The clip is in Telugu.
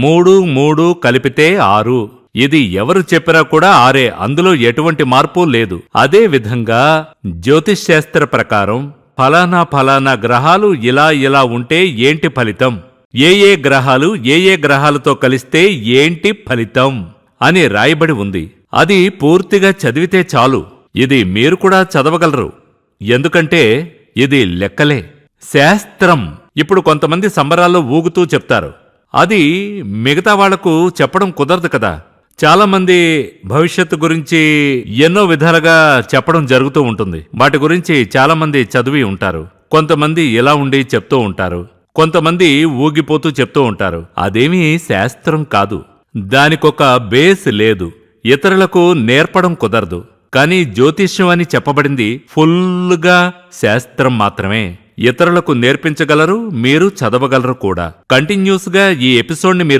మూడు మూడు కలిపితే ఆరు. ఇది ఎవరు చెప్పినా కూడా ఆరే అందులో ఎటువంటి మార్పు లేదు. అదే విధంగా జ్యోతిష్ శాస్త్ర ప్రకారం ఫలానా ఫలానా గ్రహాలు ఇలా ఇలా ఉంటే ఏంటి ఫలితం? ఏ ఏ గ్రహాలు ఏ ఏ గ్రహాలతో కలిస్తే ఏంటి ఫలితం? అని రాయబడి ఉంది. అది పూర్తిగా చదివితే చాలు. ఇది మీరు కూడా చదవగలరు. ఎందుకంటే ఇది లెక్కలే. శాస్త్రం. ఇప్పుడు కొంతమంది సంబరాల్లో ఊగుతూ చెప్తారు. అది మిగతా వాళ్ళకు చెప్పడం కుదరదు కదా. చాలామంది భవిష్యత్తు గురించి ఎన్నో విధాలుగా చెప్పడం జరుగుతూ ఉంటుంది. వాటి గురించి చాలామంది చదివి ఉంటారు. కొంతమంది ఇలా ఉండి చెప్తూ ఉంటారు. కొంతమంది ఊగిపోతూ చెప్తూ ఉంటారు. అదేమీ శాస్త్రం కాదు. దానికొక బేస్ లేదు. ఇతరులకు నేర్పడం కుదరదు. కానీ జ్యోతిష్యం అని చెప్పబడింది ఫుల్గా శాస్త్రం మాత్రమే. ఇతరులకు నేర్పించగలరు మీరు చదవగలరు కూడా. కంటిన్యూస్గా ఈ ఎపిసోడ్ని మీరు